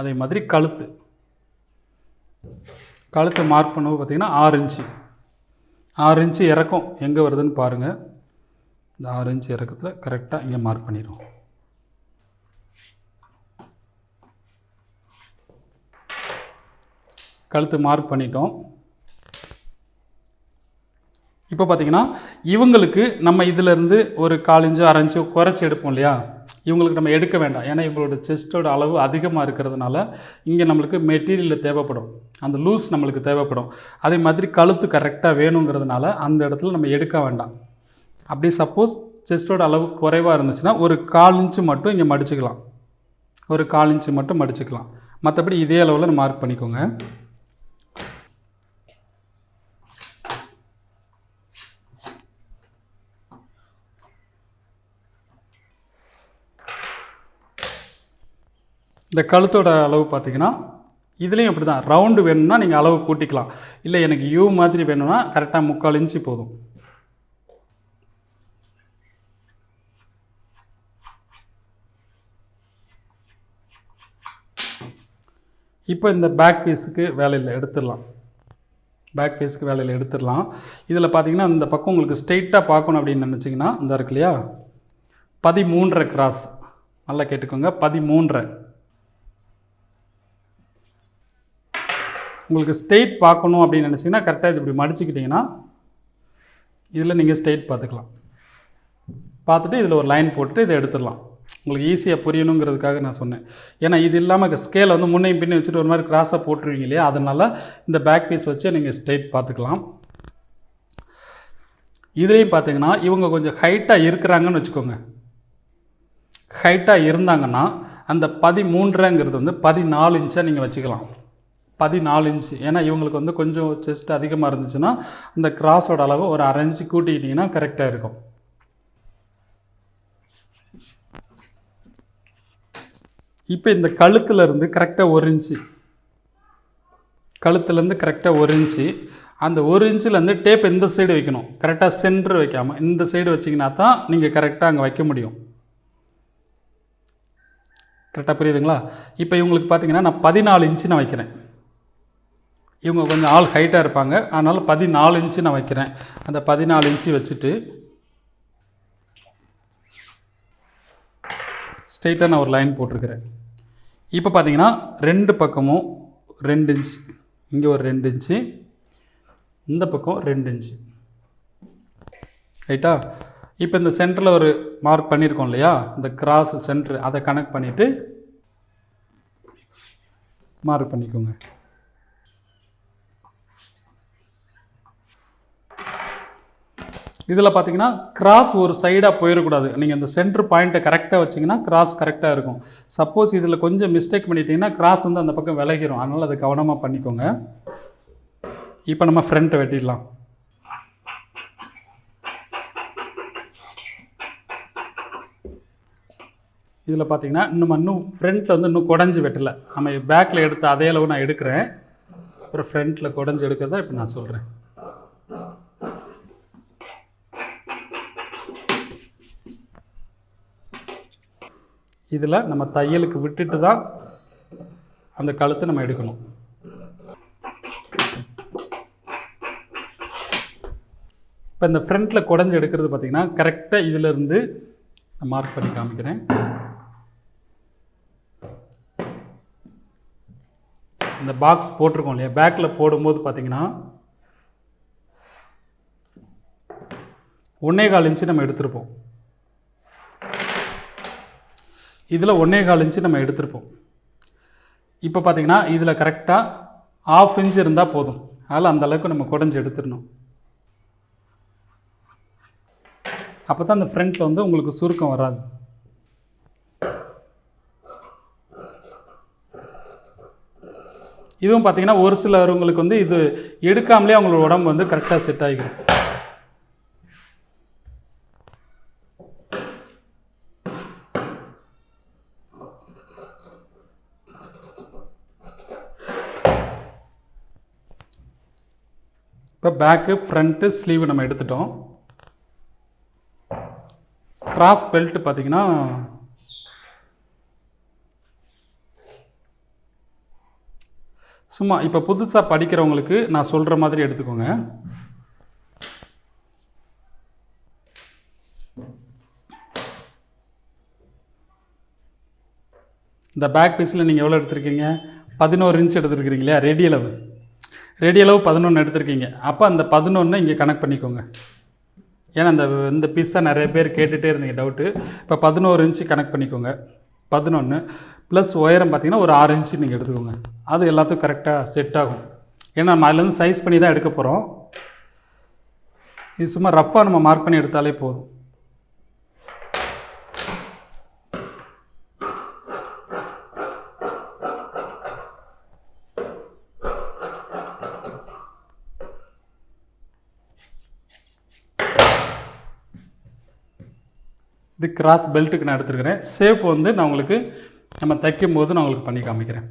Speaker 1: அதே மாதிரி கழுத்து. கழுத்தை மார்க் பண்ணவும் பார்த்திங்கன்னா ஆறு இன்ச்சு ஆறு இன்ச்சு இறக்கம் எங்கே வருதுன்னு பாருங்கள் இந்த ஆறு இன்ச்சு இறக்கத்தில் கரெக்டாக இங்கே மார்க் பண்ணிடுவோம். கழுத்து மார்க் பண்ணிட்டோம். இப்போ பார்த்திங்கன்னா இவங்களுக்கு நம்ம இதிலேருந்து ஒரு காலஞ்சு அரைஞ்சு குறைச்சி எடுப்போம் இல்லையா? இவங்களுக்கு நம்ம எடுக்க வேண்டாம். ஏன்னா இவங்களோட செஸ்ட்டோட அளவு அதிகமாக இருக்கிறதுனால இங்கே நம்மளுக்கு மெட்டீரியல் தேவைப்படும். அந்த லூஸ் நம்மளுக்கு தேவைப்படும். அதே மாதிரி கழுத்து கரெக்டாக வேணுங்கிறதுனால அந்த இடத்துல நம்ம எடுக்க வேண்டாம். அப்படி சப்போஸ் செஸ்ட்டோட அளவு குறைவாக இருந்துச்சுன்னா ஒரு கால் இன்ச்சு மட்டும் இங்கே மடிச்சுக்கலாம். ஒரு கால் இன்ச்சு மட்டும் மடிச்சுக்கலாம். மற்றபடி இதே அளவில் மார்க் பண்ணிக்கோங்க. இந்த கழுத்தோட அளவு பார்த்தீங்கன்னா இதுலேயும் அப்படி தான் ரவுண்டு வேணும்னா நீங்கள் அளவு கூட்டிக்கலாம். இல்லை எனக்கு யூ மாதிரி வேணும்னா கரெக்டாக முக்கால் இன்ச்சு போதும். இப்போ இந்த பேக் பீஸுக்கு வேலையில் எடுத்துடலாம். பேக் பீஸுக்கு வேலையில் எடுத்துடலாம். இதில் பார்த்தீங்கன்னா இந்த பக்கம் உங்களுக்கு ஸ்ட்ரெயிட்டாக பார்க்கணும் அப்படின்னு நினச்சிங்கன்னா இந்த இருக்கு இல்லையா? பதிமூன்றரை கிராஸ் நல்லா கேட்டுக்கோங்க. பதிமூன்றரை. உங்களுக்கு ஸ்டெயிட் பார்க்கணும் அப்படின்னு நினச்சிங்கன்னா கரெக்டாக இது இப்படி மடிச்சுக்கிட்டிங்கன்னா இதில் நீங்கள் ஸ்ட்ரெயிட் பார்த்துக்கலாம். பார்த்துட்டு இதில் ஒரு லைன் போட்டு இதை எடுத்துடலாம். உங்களுக்கு ஈஸியாக புரியணுங்கிறதுக்காக நான் சொன்னேன். ஏன்னா இது இல்லாமல் ஸ்கேலை வந்து முன்னையும் பின்னே வச்சுட்டு ஒரு மாதிரி கிராஸாக போட்டுருவீங்க இல்லையா? அதனால் இந்த பேக் பீஸ் வச்சு நீங்கள் ஸ்ட்ரெயிட் பார்த்துக்கலாம். இதுலேயும் பார்த்தீங்கன்னா இவங்க கொஞ்சம் ஹைட்டாக இருக்கிறாங்கன்னு வச்சுக்கோங்க. ஹைட்டாக இருந்தாங்கன்னா அந்த பதிமூன்றுங்கிறது வந்து பதினாலு இன்ச்சாக நீங்கள் வச்சுக்கலாம். பதினாலு இன்ச்சு ஏன்னா இவங்களுக்கு வந்து கொஞ்சம் செஸ்ட் அதிகமாக இருந்துச்சுன்னா அந்த கிராஸோட அளவு ஒரு அரை இன்ச் கூட்டிக்கிட்டிங்கன்னா கரெக்டாக இருக்கும். இப்போ இந்த கழுத்துலேருந்து கரெக்டாக ஒரு இன்ச்சு கழுத்துலேருந்து கரெக்டாக ஒரு இன்ச்சு அந்த ஒரு இன்ச்சிலேருந்து டேப் இந்த சைடு வைக்கணும்? கரெக்டாக சென்டர் வைக்காமல் இந்த சைடு வச்சிங்கன்னா தான் நீங்கள் கரெக்டாக அங்கே வைக்க முடியும். கரெக்டாக புரியுதுங்களா? இப்போ இவங்களுக்கு பார்த்தீங்கன்னா நான் பதினாலு இன்ச்சு நான் வைக்கிறேன். இவங்க கொஞ்சம் ஆள் ஹைட்டாக இருப்பாங்க. அதனால் பதினாலு இன்ச்சு நான் வைக்கிறேன். அந்த பதினாலு இன்ச்சு வச்சுட்டு ஸ்ட்ரெயிட்டாக நான் ஒரு லைன் போட்டிருக்கிறேன். இப்போ பார்த்தீங்கன்னா ரெண்டு பக்கமும் ரெண்டு இன்ச்சு இங்கே ஒரு ரெண்டு இன்ச்சு இந்த பக்கம் ரெண்டு இன்ச்சு ரைட்டா இப்போ இந்த சென்டரில் ஒரு மார்க் பண்ணியிருக்கோம் இல்லையா? இந்த கிராஸ் சென்டர் அதை கனெக்ட் பண்ணிவிட்டு மார்க் பண்ணிக்கோங்க. இதில் பார்த்தீங்கன்னா கிராஸ் ஒரு சைடாக போயிடக்கூடாது. நீங்கள் இந்த சென்டர் பாயிண்ட்டை கரெக்டாக வச்சிங்கன்னா கிராஸ் கரெக்டாக இருக்கும். சப்போஸ் இதில் கொஞ்சம் மிஸ்டேக் பண்ணிட்டீங்கன்னா கிராஸ் வந்து அந்த பக்கம் விலகிரும். அதனால் அதை கவனமாக பண்ணிக்கோங்க. இப்போ நம்ம ஃப்ரண்ட்டை வெட்டிடலாம். இதில் பார்த்தீங்கன்னா இன்னும் இன்னும் ஃப்ரண்ட்டில் வந்து இன்னும் குடஞ்சி வெட்டலை. நம்ம பேக்கில் எடுத்த அதே அளவு நான் எடுக்கிறேன். அப்புறம் ஃப்ரண்ட்டில் குடஞ்சி எடுக்கிறதா இப்போ நான் சொல்கிறேன் இதில் நம்ம தையலுக்கு விட்டுட்டு தான் அந்த கழுத்தை நம்ம எடுக்கணும். இப்போ இந்த ஃப்ரண்ட்டில் குடஞ்சி எடுக்கிறது பார்த்திங்கன்னா கரெக்டாக இதிலிருந்து நான் மார்க் பண்ணி காமிக்கிறேன். இந்த பாக்ஸ் போட்டிருக்கோம் இல்லையா? பேக்கில் போடும்போது பார்த்தீங்கன்னா ஒன்றே கால் இன்ச்சு நம்ம எடுத்திருப்போம். இதில் ஒன்றே கால் இன்ச்சு நம்ம எடுத்திருப்போம். இப்போ பார்த்தீங்கன்னா இதில் கரெக்டாக ஆஃப் இன்ச் இருந்தால் போதும். அதில் அந்த அளவுக்கு நம்ம குடஞ்சி எடுத்துடணும். அப்போ தான் அந்த ஃப்ரண்ட்டில் வந்து உங்களுக்கு சுருக்கம் வராது. இதுவும் பார்த்தீங்கன்னா ஒரு சிலவங்களுக்கு வந்து இது எடுக்காமலே அவங்களோட உடம்பு வந்து கரெக்டாக செட் ஆகிடும். இப்போ பேக்கு ஃப்ரண்ட்டு ஸ்லீவ் நம்ம எடுத்துட்டோம். கிராஸ் பெல்ட் பார்த்தீங்கன்னா சும்மா இப்போ புதுசாக படிக்கிறவங்களுக்கு நான் சொல்கிற மாதிரி எடுத்துக்கோங்க. இந்த பேக் பீஸில் நீங்கள் எவ்வளோ எடுத்திருக்கீங்க? பதினோரு இன்ச் எடுத்துருக்கிறீங்க இல்லையா? ரெடி அளவு. ரேடியளவு பதினொன்று எடுத்திருக்கீங்க. அப்போ அந்த பதினொன்று இங்கே கனெக்ட் பண்ணிக்கோங்க. ஏன்னா இந்த இந்த பீஸாக நிறைய பேர் கேட்டுகிட்டே இருந்தீங்க டவுட்டு இப்போ பதினோரு இன்ச்சு கனெக்ட் பண்ணிக்கோங்க. பதினொன்று ப்ளஸ் உயரம் பார்த்தீங்கன்னா ஒரு ஆறு இன்ச்சு நீங்கள் எடுத்துக்கோங்க. அது எல்லாத்துக்கும் கரெக்டாக செட் ஆகும். ஏன்னா நம்ம அதுலேருந்து சைஸ் பண்ணி தான் எடுக்க போகிறோம் இது சும்மா ரஃப்பாக நம்ம மார்க் பண்ணி எடுத்தாலே போதும். இது கிராஸ் பெல்ட்டுக்கு நான் எடுத்துருக்கிறேன். ஷேப் வந்து நான் உங்களுக்கு நம்ம தைக்கும் போது நான் உங்களுக்கு பண்ணி காமிக்கிறேன்.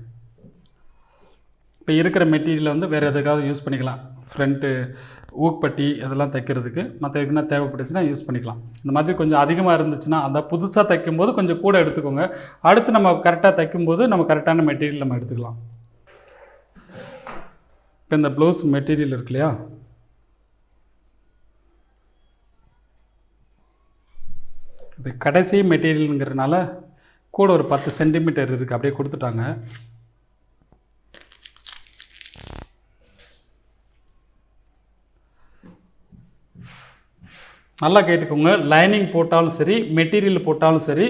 Speaker 1: இப்போ இருக்கிற மெட்டீரியல் வந்து வேறு எதுக்காவது யூஸ் பண்ணிக்கலாம். ஃப்ரண்ட்டு ஊக்பட்டி அதெல்லாம் தைக்கிறதுக்கு. மற்ற எதுனா தேவைப்பட்டுச்சுன்னா யூஸ் பண்ணிக்கலாம். இந்த மாதிரி கொஞ்சம் அதிகமாக இருந்துச்சுன்னா அந்த புதுசாக தைக்கும்போது கொஞ்சம் கூட எடுத்துக்கோங்க. அடுத்து நம்ம கரெக்டாக தைக்கும்போது நம்ம கரெக்டான மெட்டீரியல் நம்ம எடுத்துக்கலாம். இப்போ இந்த ப்ளவுஸ் மெட்டீரியல் இருக்கு இல்லையா? இது கடைசி மெட்டீரியலுங்கிறனால கூட ஒரு பத்து சென்டிமீட்டர் இருக்குது அப்படியே கொடுத்துட்டாங்க. நல்லா கேட்டுக்கோங்க. லைனிங் போட்டாலும் சரி மெட்டீரியல் போட்டாலும் சரி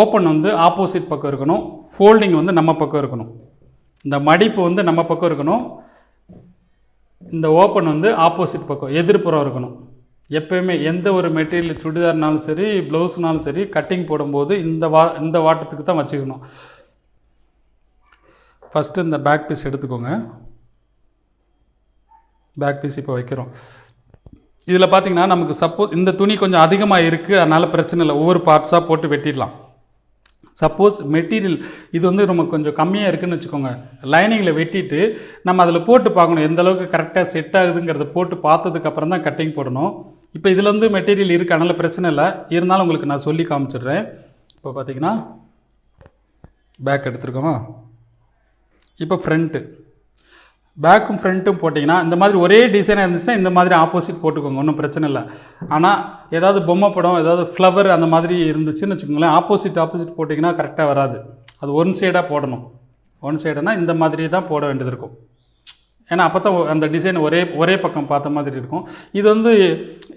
Speaker 1: ஓப்பன் வந்து ஆப்போசிட் பக்கம் இருக்கணும். ஃபோல்டிங் வந்து நம்ம பக்கம் இருக்கணும். இந்த மடிப்பு வந்து நம்ம பக்கம் இருக்கணும். இந்த ஓப்பன் வந்து ஆப்போசிட் பக்கம் எதிர்ப்புறம் இருக்கணும். எப்பயுமே எந்த ஒரு மெட்டீரியல் சுடிதார்னாலும் சரி ப்ளவுஸ்னாலும் சரி கட்டிங் போடும்போது இந்த வா இந்த வாட்டத்துக்கு தான் வச்சுக்கணும். ஃபஸ்ட்டு இந்த பேக் பீஸ் எடுத்துக்கோங்க. பேக் பீஸ் இப்போ வைக்கிறோம். இதில் பார்த்திங்கன்னா நமக்கு சப்போஸ் இந்த துணி கொஞ்சம் அதிகமாக இருக்குது அதனால் பிரச்சனை இல்லை. ஒவ்வொரு பார்ட்ஸாக போட்டு வெட்டிடலாம். சப்போஸ் மெட்டீரியல் இது வந்து நம்ம கொஞ்சம் கம்மியாக இருக்குன்னு வச்சுக்கோங்க. லைனிங்கில் வெட்டிட்டு நம்ம அதில் போட்டு பார்க்கணும் எந்த அளவுக்கு கரெக்டாக செட் ஆகுதுங்கிறத போட்டு பார்த்ததுக்கப்புறம் தான் கட்டிங் போடணும். இப்போ இதில் வந்து மெட்டீரியல் இருக்குது அதனால் பிரச்சனை இல்லை. இருந்தாலும் உங்களுக்கு நான் சொல்லி காமிச்சிடுறேன். இப்போ பார்த்தீங்கன்னா பேக் எடுத்துருக்கோமா? இப்போ ஃப்ரண்ட்டு பேக்கும் ஃப்ரண்ட்டும் போட்டிங்கன்னா இந்த மாதிரி ஒரே டிசைனாக இருந்துச்சுன்னா இந்த மாதிரி ஆப்போசிட் போட்டுக்கோங்க ஒன்றும் பிரச்சனை இல்லை. ஆனால் ஏதாவது பொம்மை படம் ஏதாவது ஃப்ளவர் அந்த மாதிரி இருந்துச்சுன்னு வச்சுக்கோங்களேன் ஆப்போசிட் ஆப்போசிட் போட்டிங்கன்னா கரெக்டாக வராது. அது ஒன் சைடாக போடணும். ஒன் சைடுனா இந்த மாதிரி தான் போட வேண்டியது இருக்கும். ஏன்னா அப்போ தான் அந்த டிசைன் ஒரே ஒரே பக்கம் பார்த்த மாதிரி இருக்கும். இது வந்து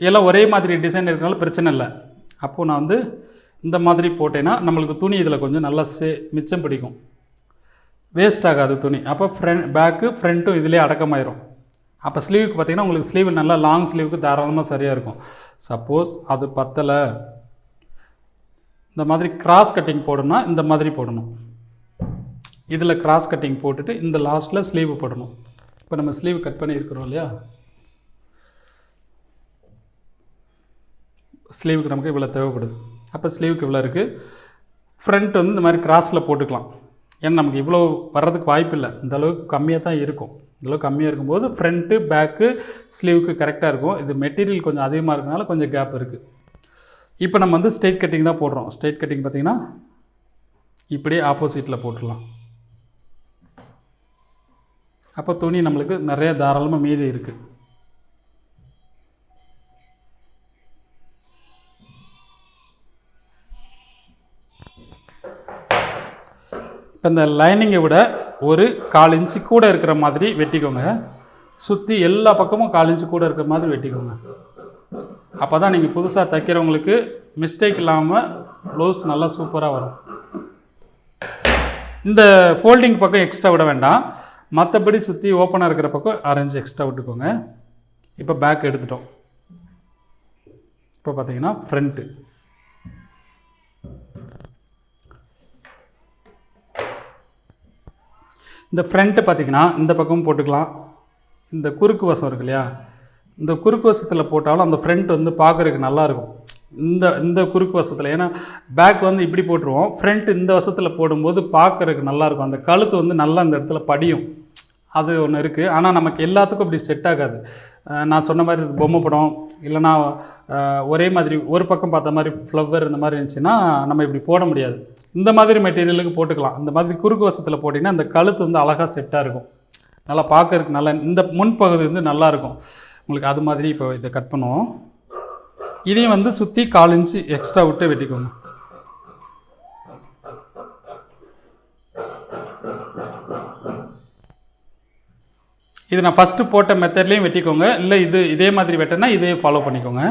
Speaker 1: எல்லாம் ஒரே மாதிரி டிசைன் இருக்கனால பிரச்சனை இல்லை. அப்போது நான் வந்து இந்த மாதிரி போட்டேன்னா நம்மளுக்கு துணி இதில் கொஞ்சம் நல்லா சே மிச்சம் பிடிக்கும். வேஸ்ட் ஆகாது துணி. அப்போ ஃப்ரண்ட் பேக்கு ஃப்ரண்ட்டும் இதிலே அடக்கமாயிரும். அப்போ ஸ்லீவுக்கு பார்த்தீங்கன்னா உங்களுக்கு ஸ்லீவ் நல்லா லாங் ஸ்லீவுக்கு தாராளமாக சரியாக இருக்கும். சப்போஸ் அது பத்தலை. இந்த மாதிரி கிராஸ் கட்டிங் போடணும்னா இந்த மாதிரி போடணும். இதில் கிராஸ் கட்டிங் போட்டுட்டு இந்த லாஸ்ட்டில் ஸ்லீவ் போடணும். இப்போ நம்ம ஸ்லீவ் கட் பண்ணியிருக்கிறோம் இல்லையா? ஸ்லீவுக்கு நமக்கு இவ்வளோ தேவைப்படுது. அப்போ ஸ்லீவுக்கு இவ்வளோ இருக்குது ஃப்ரண்ட் வந்து இந்த மாதிரி கிராஸில் போட்டுக்கலாம். ஏன்னா நமக்கு இவ்வளோ வர்றதுக்கு வாய்ப்பு இல்லை இந்தளவுக்கு கம்மியாக தான் இருக்கும். இந்தளவுக்கு கம்மியாக இருக்கும்போது ஃப்ரண்ட்டு பேக்கு ஸ்லீவுக்கு கரெக்டாக இருக்கும். இது மெட்டீரியல் கொஞ்சம் அதிகமாக இருக்கனால கொஞ்சம் கேப் இருக்குது இப்போ நம்ம வந்து ஸ்ட்ரெயிட் கட்டிங் தான் போடுறோம். ஸ்ட்ரெயிட் கட்டிங் பார்த்திங்கன்னா இப்படியே ஆப்போசிட்டில் போட்டுடலாம். அப்போ துணி நம்மளுக்கு நிறைய தாராளமாக மீதி இருக்குது இந்த லைனிங்கை விட ஒரு கால் இன்ச்சு கூட இருக்கிற மாதிரி வெட்டிக்கோங்க. சுற்றி எல்லா பக்கமும் கால் இன்ச்சு கூட இருக்கிற மாதிரி வெட்டிக்கோங்க. அப்போ தான் நீங்கள் புதுசாக தைக்கிறவங்களுக்கு மிஸ்டேக் இல்லாமல் ப்ளவுஸ் நல்லா சூப்பராக வரும். இந்த ஃபோல்டிங் பக்கம் எக்ஸ்ட்ரா விட வேண்டாம். மற்றபடி சுற்றி ஓப்பனாக இருக்கிற பக்கம் ஆரஞ்சு எக்ஸ்ட்ரா விட்டுக்கோங்க. இப்போ பேக் எடுத்துட்டோம். இப்போ பார்த்தீங்கன்னா ஃப்ரண்ட்டு இந்த ஃப்ரண்ட்டு பார்த்தீங்கன்னா இந்த பக்கமும் போட்டுக்கலாம். இந்த குறுக்கு வசம் இருக்கு இல்லையா? இந்த குறுக்கு வசத்தில் போட்டாலும் அந்த ஃப்ரண்ட் வந்து பார்க்குறதுக்கு நல்லாயிருக்கும் இந்த இந்த குறுக்கு வசத்தில். ஏன்னா பேக் வந்து இப்படி போட்டுருவோம். ஃப்ரண்ட் இந்த வசத்தில் போடும்போது பார்க்குறதுக்கு நல்லாயிருக்கும் அந்த கழுத்து வந்து நல்லா அந்த இடத்துல படியும். அது ஒன்று இருக்குது ஆனால் நமக்கு எல்லாத்துக்கும் அப்படி செட் ஆகாது. நான் சொன்ன மாதிரி பொம்மை படம் இல்லைனா ஒரே மாதிரி ஒரு பக்கம் பார்த்த மாதிரி ஃப்ளவர் இந்த மாதிரி இருந்துச்சுன்னா நம்ம இப்படி போட முடியாது. இந்த மாதிரி மெட்டீரியலுக்கு போட்டுக்கலாம். இந்த மாதிரி குறுக்கு வசத்தில் போட்டிங்கன்னா அந்த கழுத்து வந்து அழகாக செட்டாக இருக்கும். நல்லா பார்க்கறதுக்கு நல்லா இந்த முன்பகுதி வந்து நல்லா இருக்கும். உங்களுக்கு அது மாதிரி இப்போ இதை கட் பண்ணுவோம். இதையும் வந்து சுற்றி கால் இன்ச்சு எக்ஸ்ட்ரா விட்டு வெட்டிக்கோங்க. இது நான் ஃபஸ்ட்டு போட்ட மெத்தட்லேயும் வெட்டிக்கோங்க. இல்லை இது இதே மாதிரி வெட்டினா இதே ஃபாலோ பண்ணிக்கோங்க.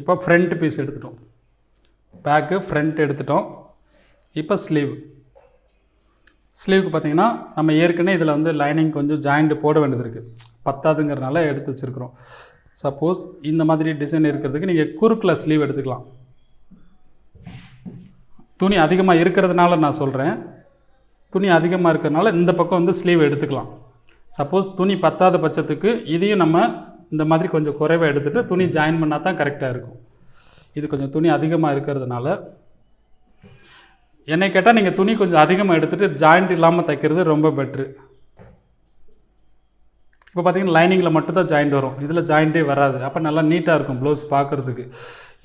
Speaker 1: இப்போ ஃப்ரண்ட் பீஸ் எடுத்துட்டோம். பேக்கு ஃப்ரண்ட் எடுத்துட்டோம். இப்போ ஸ்லீவ் ஸ்லீவுக்கு பார்த்தீங்கன்னா நம்ம ஏற்கனவே இதில் வந்து லைனிங் கொஞ்சம் ஜாயிண்ட் போட வேண்டியது இருக்குது பத்தாதுங்கிறனால எடுத்து வச்சுருக்குறோம். சப்போஸ் இந்த மாதிரி டிசைன் இருக்கிறதுக்கு நீங்கள் குறுக்கில் ஸ்லீவ் எடுத்துக்கலாம். துணி அதிகமாக இருக்கிறதுனால நான் சொல்கிறேன் துணி அதிகமாக இருக்கிறதுனால இந்த பக்கம் வந்து ஸ்லீவ் எடுத்துக்கலாம். சப்போஸ் துணி பத்தாத பட்சத்துக்கு இதையும் நம்ம இந்த மாதிரி கொஞ்சம் குறைவாக எடுத்துகிட்டு துணி ஜாயின் பண்ணால் தான் கரெக்டாக இருக்கும். இது கொஞ்சம் துணி அதிகமாக இருக்கிறதுனால என்னை கேட்டால் நீங்கள் துணி கொஞ்சம் அதிகமாக எடுத்துகிட்டு ஜாயிண்ட் இல்லாமல் தைக்கிறது ரொம்ப பெட்ரு இப்போ பார்த்தீங்கன்னா லைனிங்கில் மட்டும்தான் ஜாயிண்ட் வரும். இதில் ஜாயிண்ட்டே வராது. அப்போ நல்லா நீட்டாக இருக்கும் ப்ளவுஸ் பார்க்குறதுக்கு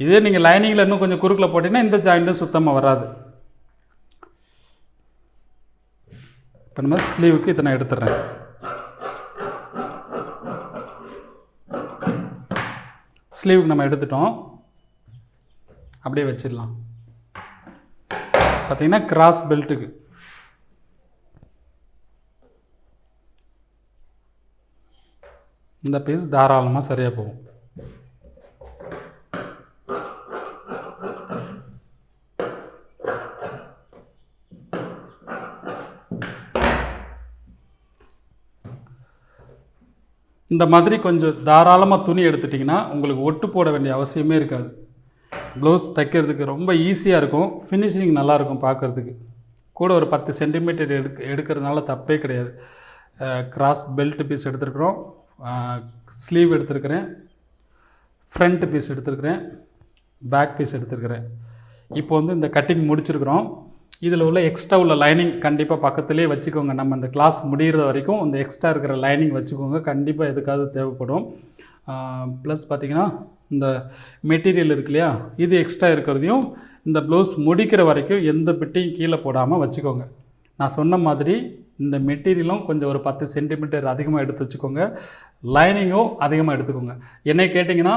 Speaker 1: இதே நீங்கள் லைனிங்கில் இன்னும் கொஞ்சம் குறுக்கில் போட்டிங்கன்னா இந்த ஜாயிண்ட்டும் சுத்தமாக வராது. இப்போ நம்ம ஸ்லீவுக்கு இதை நான் எடுத்துடுறேன். ஸ்லீவுக்கு நம்ம எடுத்துட்டோம். அப்படியே வச்சிடலாம். பார்த்தீங்கன்னா கிராஸ் பெல்ட்டுக்கு இந்த பீஸ் தாராளமாக சரியாக போகும். இந்த மாதிரி கொஞ்சம் தாராளமாக துணி எடுத்துட்டிங்கன்னா உங்களுக்கு ஒட்டு போட வேண்டிய அவசியமே இருக்காது. ப்ளவுஸ் தைக்கிறதுக்கு ரொம்ப ஈஸியாக இருக்கும். ஃபினிஷிங் நல்லாயிருக்கும் பார்க்குறதுக்கு. கூட ஒரு பத்து சென்டிமீட்டர் எடுக்க எடுக்கிறதுனால தப்பே கிடையாது. கிராஸ் பெல்ட் பீஸ் எடுத்துருக்குறோம். ஸ்லீவ் எடுத்துருக்கிறேன். ஃப்ரண்ட் பீஸ் எடுத்துருக்கிறேன். பேக் பீஸ் எடுத்துருக்கிறேன். இப்போ வந்து இந்த கட்டிங் முடிச்சிருக்கிறோம். இதில் உள்ள எக்ஸ்ட்ரா உள்ள லைனிங் கண்டிப்பாக பக்கத்துலேயே வச்சுக்கோங்க. நம்ம இந்த கிளாஸ் முடிகிற வரைக்கும் இந்த எக்ஸ்ட்ரா இருக்கிற லைனிங் வச்சுக்கோங்க. கண்டிப்பாக எதுக்காவது தேவைப்படும். ப்ளஸ் பார்த்திங்கன்னா இந்த மெட்டீரியல் இருக்கு இல்லையா இது எக்ஸ்ட்ரா இருக்கிறதையும் இந்த ப்ளவுஸ் முடிக்கிற வரைக்கும் எந்த பிட்டையும் கீழே போடாமல் வச்சுக்கோங்க. நான் சொன்ன மாதிரி இந்த மெட்டீரியலும் கொஞ்சம் ஒரு பத்து சென்டிமீட்டர் அதிகமாக எடுத்து வச்சுக்கோங்க. லைனிங்கும் அதிகமாக எடுத்துக்கோங்க. என்னை கேட்டிங்கன்னா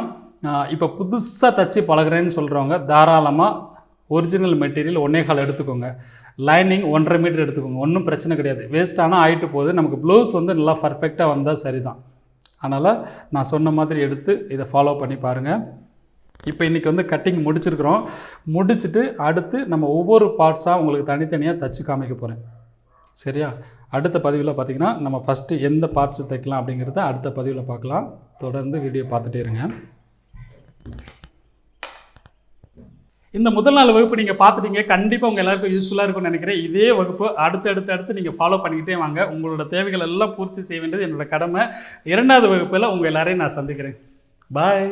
Speaker 1: இப்போ புதுசாக தச்சு பழகுறேன்னு சொல்கிறவங்க தாராளமாக ஒரிஜினல் மெட்டீரியல் ஒன்றே கால் எடுத்துக்கோங்க. லைனிங் ஒன்றரை மீட்டர் எடுத்துக்கோங்க. ஒன்றும் பிரச்சனை கிடையாது. வேஸ்ட்டான ஆகிட்டு போகுது. நமக்கு ப்ளவுஸ் வந்து நல்லா பர்ஃபெக்டாக வந்தால் சரிதான். அதனால் நான் சொன்ன மாதிரி எடுத்து இதை ஃபாலோ பண்ணி பாருங்கள் இப்போ இன்றைக்கி வந்து கட்டிங் முடிச்சிருக்கிறோம். முடிச்சுட்டு அடுத்து நம்ம ஒவ்வொரு பார்ட்ஸாக உங்களுக்கு தனித்தனியாக தச்சு காமிக்க போகிறேன் சரியா? அடுத்த பதிவில் பார்த்திங்கன்னா நம்ம ஃபஸ்ட்டு எந்த பார்ட்ஸ் தைக்கலாம் அப்படிங்கிறத அடுத்த பதிவில் பார்க்கலாம். தொடர்ந்து வீடியோ பார்த்துட்டே இருங்க. இந்த முதல் நாள் வகுப்பு நீங்கள் பார்த்துட்டீங்க. கண்டிப்பாக உங்கள் எல்லாருக்கும் யூஸ்ஃபுல்லாக இருக்கும்னு நினைக்கிறேன். இதே வகுப்பு அடுத்து அடுத்து அடுத்து நீங்கள் ஃபாலோ பண்ணிக்கிட்டே வாங்க. உங்களோட தேவைகள் எல்லாம் பூர்த்தி செய்ய வேண்டியது என்னோட கடமை. இரண்டாவது வகுப்பில் உங்கள் எல்லாரையும் நான் சந்திக்கிறேன். பாய்